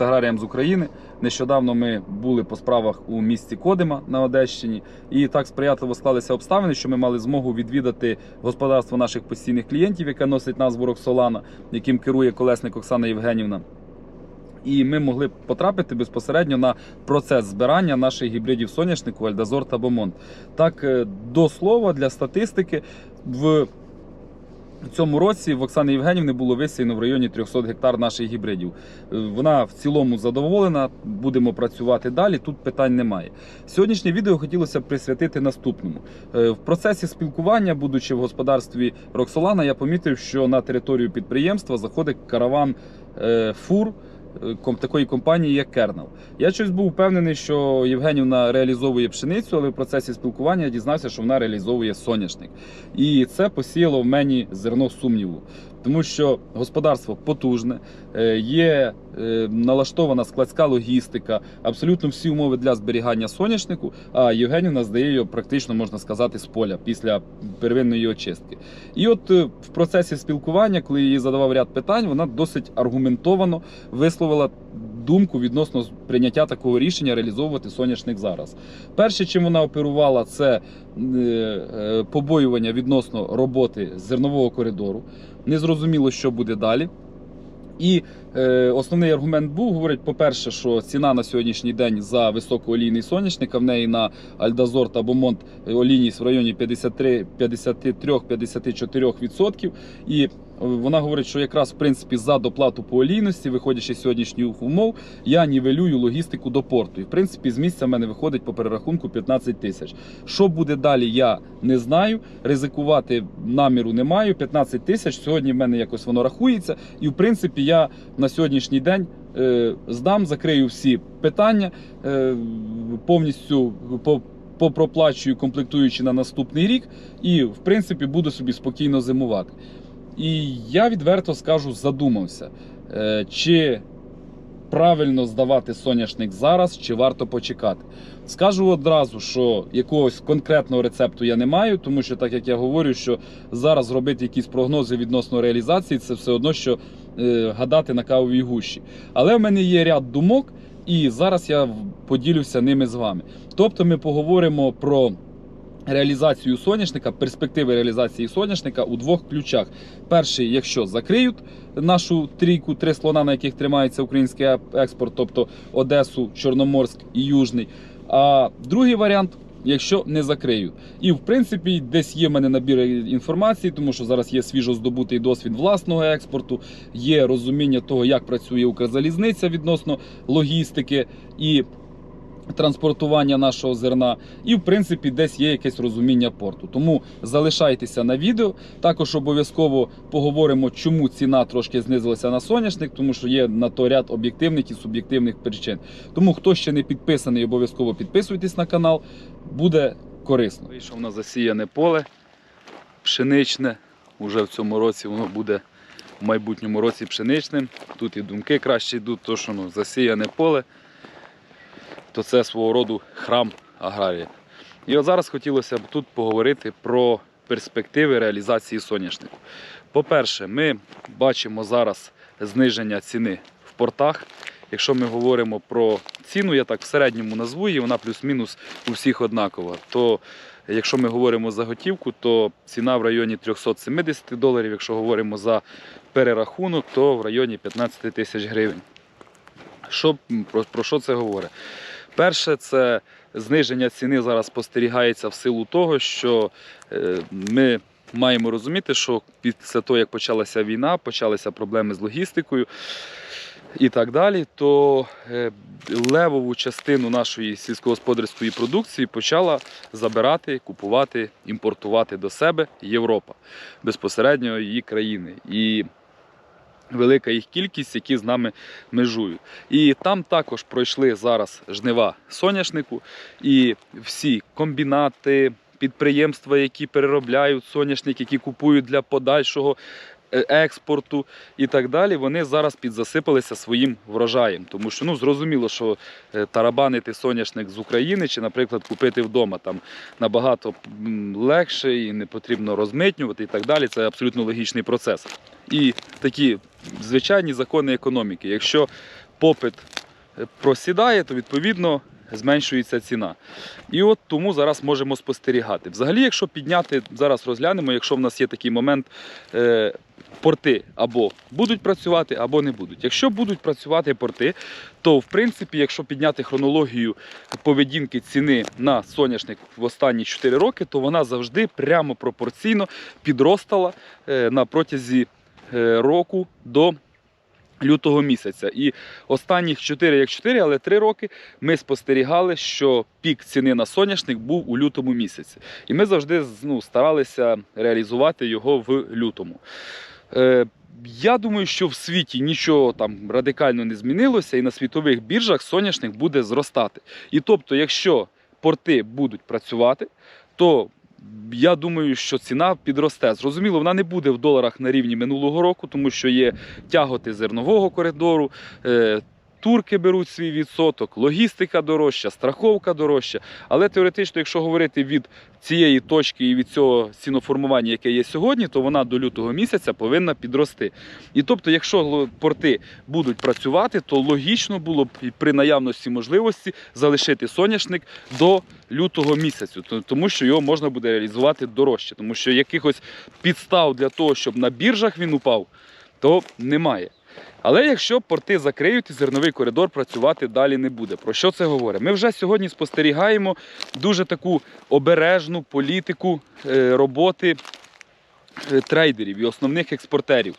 Привіт аграріям з України. Нещодавно ми були по справах у місті Кодима на Одещині, і так сприятливо склалися обставини, що ми мали змогу відвідати господарство наших постійних клієнтів, яке носить назву Роксолана, яким керує колесник Оксана Євгенівна. І ми могли потрапити безпосередньо на процес збирання наших гібридів соняшнику Альдазор та Бомонт. Так, е, до слова, для статистики, в цьому році в Оксани Євгенівни було висіяно в районі 300 гектар наших гібридів. Е, Вона в цілому задоволена. Будемо працювати далі. Тут питань немає. Сьогоднішнє відео хотілося б присвятити наступному. Е, В процесі спілкування, будучи в господарстві Роксолана, я помітив, що на територію підприємства заходить караван е, фур. Такої компанії, як Кернел. Я щось був впевнений, що Євгенівна реалізовує пшеницю, але в процесі спілкування я дізнався, що вона реалізовує соняшник. І це посіяло в мені зерно сумніву. Тому що господарство потужне, е, є е, налаштована складська логістика, абсолютно всі умови для зберігання соняшнику. А Євгенівна здає його практично можна сказати з поля після первинної очистки. І от е, в процесі спілкування, коли я їй задавав ряд питань, вона досить аргументовано висловила думку відносно прийняття такого рішення реалізовувати соняшник зараз. Перше, чим вона оперувала, це е, е, побоювання відносно роботи зернового коридору. Незрозуміло, що буде далі. І е, основний аргумент був: говорить, по-перше, що ціна на сьогоднішній день за високоолійний соняшник, а в неї на Альдазор та Бомонт олійність в районі 53 53-54%. І вона говорить, що якраз в принципі за доплату по олійності, виходячи з сьогоднішніх умов, я нівелюю логістику до порту. І в принципі з місця в мене виходить по перерахунку 15 тисяч. Що буде далі, я не знаю. Ризикувати наміру не маю. 15 тисяч сьогодні в мене якось воно рахується. І в принципі я на сьогоднішній день е, здам, закрию всі питання е, повністю по. Попроплачую комплектуючи на наступний рік, і в принципі буду собі спокійно зимувати. І я відверто скажу, задумався, е, чи правильно здавати соняшник зараз, чи варто почекати. Скажу одразу, що якогось конкретного рецепту я не маю, тому що, так як я говорю, що зараз робити якісь прогнози відносно реалізації, це все одно, що е, гадати на кавовій гущі. Але в мене є ряд думок, і зараз я поділюся ними з вами. Тобто ми поговоримо про реалізацію соняшника, перспективи реалізації соняшника у двох ключах. Перший, якщо закриють нашу трійку, три слона, на яких тримається український експорт, тобто Одесу, Чорноморськ і Южний. А другий варіант. Якщо не закриють, і в принципі десь є в мене набір інформації, тому що зараз є свіжо здобутий досвід власного експорту, є розуміння того, як працює Укрзалізниця відносно логістики і транспортування нашого зерна, і в принципі десь є якесь розуміння порту. Тому залишайтеся на відео. Також обов'язково поговоримо, чому ціна трошки знизилася на соняшник, тому що є на то ряд об'єктивних і суб'єктивних причин. Тому хто ще не підписаний, обов'язково підписуйтесь на канал, буде корисно. Вийшов на засіяне поле пшеничне. Уже в цьому році воно буде в майбутньому році пшеничним. Тут і думки краще йдуть, то що ну, засіяне поле то це свого роду храм аграрія. І от зараз хотілося б тут поговорити про перспективи реалізації соняшнику. По-перше, ми бачимо зараз зниження ціни в портах. Якщо ми говоримо про ціну, я так в середньому назву її, вона плюс-мінус у всіх однакова. То якщо ми говоримо за готівку, то ціна в районі 370 доларів. Якщо говоримо за перерахунок, то в районі 15 тисяч гривень. Що, про, про що це говорить? Перше, це зниження ціни зараз спостерігається в силу того, що е, ми маємо розуміти, що після того, як почалася війна, почалися проблеми з логістикою і так далі, то е, левову частину нашої сільськогосподарської продукції почала забирати, купувати, імпортувати до себе Європа безпосередньо її країни. І велика їх кількість, які з нами межують. І там також пройшли зараз жнива соняшнику, і всі комбінати, підприємства, які переробляють соняшник, які купують для подальшого е, експорту і так далі, вони зараз підзасипалися своїм врожаєм. Тому що ну, зрозуміло, що е, тарабанити соняшник з України чи, наприклад, купити вдома там набагато легше і не потрібно розмитнювати і так далі. Це абсолютно логічний процес. І такі звичайні закони економіки. Якщо попит е, просідає, то відповідно зменшується ціна. І от тому зараз можемо спостерігати. Взагалі, якщо підняти, зараз розглянемо, якщо в нас є такий момент, е, порти або будуть працювати, або не будуть. Якщо будуть працювати порти, то в принципі, якщо підняти хронологію поведінки ціни на соняшник в останні 4 роки, то вона завжди прямо пропорційно підростала е, на протязі року до лютого місяця. І останніх 4 як 4, але 3 роки ми спостерігали, що пік ціни на соняшник був у лютому місяці. І ми завжди ну, старалися реалізувати його в лютому. Е, я думаю, що в світі нічого там радикально не змінилося, і на світових біржах соняшник буде зростати. І тобто, якщо порти будуть працювати, то я думаю, що ціна підросте. Зрозуміло, вона не буде в доларах на рівні минулого року, тому що є тяготи зернового коридору. Турки беруть свій відсоток, логістика дорожча, страховка дорожча. Але теоретично, якщо говорити від цієї точки і від цього ціноформування, яке є сьогодні, то вона до лютого місяця повинна підрости. І тобто, якщо порти будуть працювати, то логічно було б при наявності можливості залишити соняшник до лютого місяцю, тому що його можна буде реалізувати дорожче, тому що якихось підстав для того, щоб на біржах він упав, то немає. Але якщо порти закриють, зерновий коридор працювати далі не буде. Про що це говорить? Ми вже сьогодні спостерігаємо дуже таку обережну політику е, роботи е, трейдерів і основних експортерів.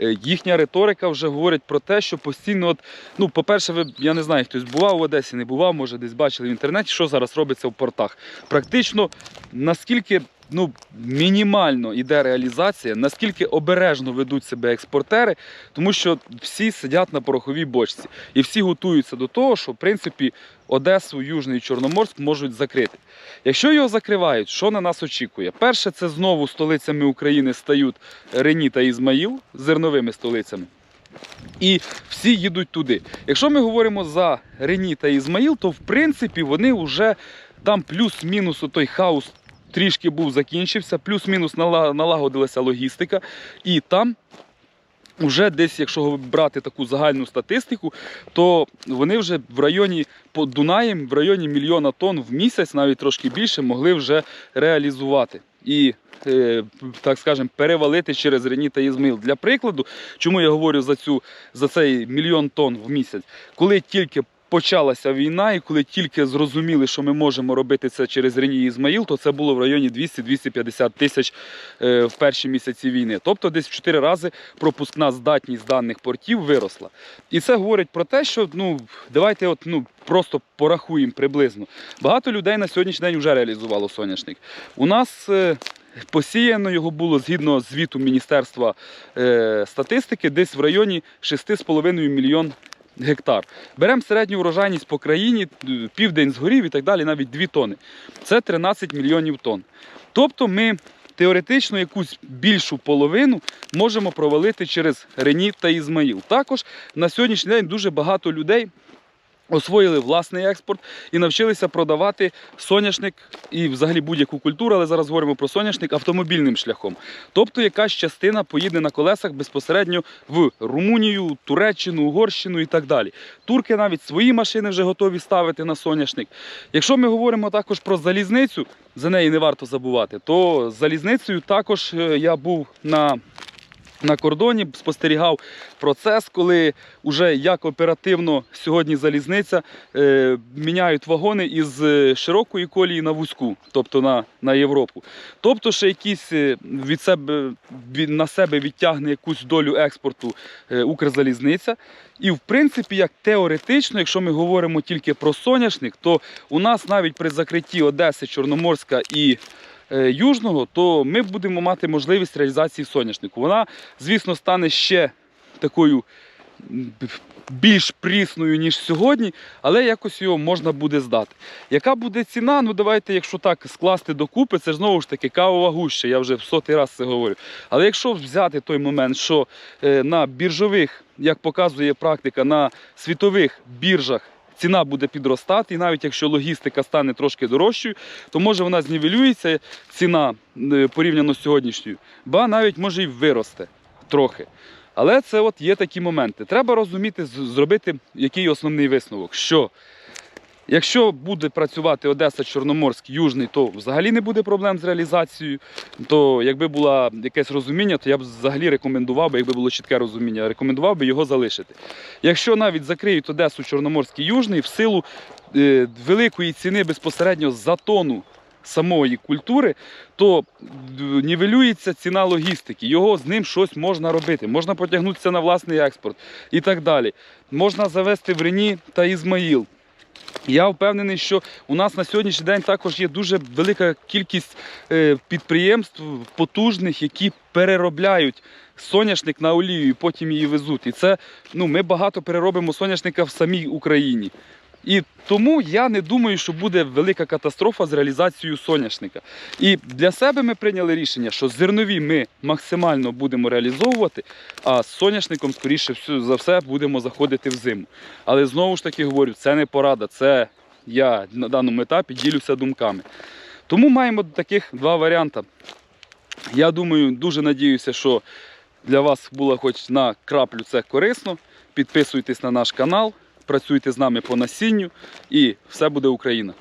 Е, Їхня риторика вже говорить про те, що постійно, от, ну, по-перше, я не знаю, хтось бував в Одесі, не бував, може десь бачили в інтернеті, що зараз робиться в портах. Практично наскільки ну, мінімально йде реалізація, наскільки обережно ведуть себе експортери, тому що всі сидять на пороховій бочці і всі готуються до того, що в принципі Одесу, Южний і Чорноморськ можуть закрити. Якщо його закривають, що на нас очікує? Перше, це знову столицями України стають Рені та Ізмаїл зерновими столицями. І всі їдуть туди. Якщо ми говоримо за Рені та Ізмаїл, то в принципі вони вже там плюс-мінус той хаос трішки був закінчився, плюс-мінус налагодилася логістика, і там. Вже десь, якщо брати таку загальну статистику, то вони вже в районі по Дунаєм, в районі мільйона тонн в місяць, навіть трошки більше, могли вже реалізувати. І, е, так скажемо, перевалити через Рені та Ізмаїл. Для прикладу, чому я говорю за, цю, за цей мільйон тонн в місяць, коли тільки почалася війна, і коли тільки зрозуміли, що ми можемо робити це через Рені Ізмаїл, то це було в районі 200-250 тисяч е, в перші місяці війни. Тобто десь в 4 рази пропускна здатність даних портів виросла. І це говорить про те, що ну давайте от ну просто порахуємо приблизно. Багато людей на сьогоднішній день вже реалізувало соняшник. У нас е, посіяно його було згідно звіту Міністерства е, статистики, десь в районі 6,5 мільйон гектар. Беремо середню урожайність по країні, е, південь згорів і так далі, навіть 2 тони. Це 13 мільйонів тонн. Тобто ми теоретично якусь більшу половину можемо провалити через Рені та Ізмаїл. Також на сьогоднішній день дуже багато людей. Освоїли власний експорт і навчилися продавати соняшник і взагалі будь-яку культуру, але зараз говоримо про соняшник автомобільним шляхом. Тобто якась частина поїде на колесах безпосередньо в Румунію, Туреччину, Угорщину і так далі. Турки навіть свої машини вже готові ставити на соняшник. Якщо ми говоримо також про залізницю, за неї не варто забувати, то з залізницею також е, я був на на кордоні спостерігав процес, коли вже як оперативно сьогодні залізниця е, міняють вагони із е, широкої колії на вузьку, тобто на, на Європу. Тобто, ще якісь е, від себе від, на себе відтягне якусь долю експорту е, Укрзалізниця. І в принципі, як теоретично, якщо ми говоримо тільки про соняшник, то у нас навіть при закритті Одеси, Чорноморська і Южного, то ми будемо мати можливість реалізації соняшнику. Вона, звісно, стане ще такою більш прісною, ніж сьогодні, але якось його можна буде здати. Яка буде ціна? Ну давайте, якщо так скласти докупи, це ж знову ж таки кавова гуща, я вже в сотий раз це говорю. Але якщо взяти той момент, що е, на біржових, як показує практика, на світових біржах ціна буде підростати, і навіть якщо логістика стане трошки дорожчою, то може вона знівелюється ціна е, порівняно з сьогоднішньою, ба навіть може і виросте трохи. Але це от є такі моменти. Треба розуміти, зробити який основний висновок. Що якщо буде працювати Одеса, Чорноморськ, Южний, то взагалі не буде проблем з реалізацією. То якби було якесь розуміння, то я б взагалі рекомендував би, якби було чітке розуміння, рекомендував би його залишити. Якщо навіть закриють Одесу, Чорноморськ Южний, в силу е, великої ціни безпосередньо за тонну самої культури, то нівелюється ціна логістики. Його з ним щось можна робити. Можна потягнутися на власний експорт і так далі. Можна завести в Рені та Ізмаїл. Я впевнений, що у нас на сьогоднішній день також є дуже велика кількість е, підприємств потужних, які переробляють соняшник на олію і потім її везуть. І це ну, ми багато переробимо соняшника в самій Україні. І тому я не думаю, що буде велика катастрофа з реалізацією соняшника. І для себе ми прийняли рішення, що зернові ми максимально будемо реалізовувати, а з соняшником, скоріше за все, будемо заходити в зиму. Але знову ж таки говорю, це не порада, це я на даному етапі ділюся думками. Тому маємо таких два варіанти. Я думаю, дуже надіюся, що для вас було хоч на краплю це корисно. Підписуйтесь на наш канал, працюйте з нами по насінню і все буде Україна.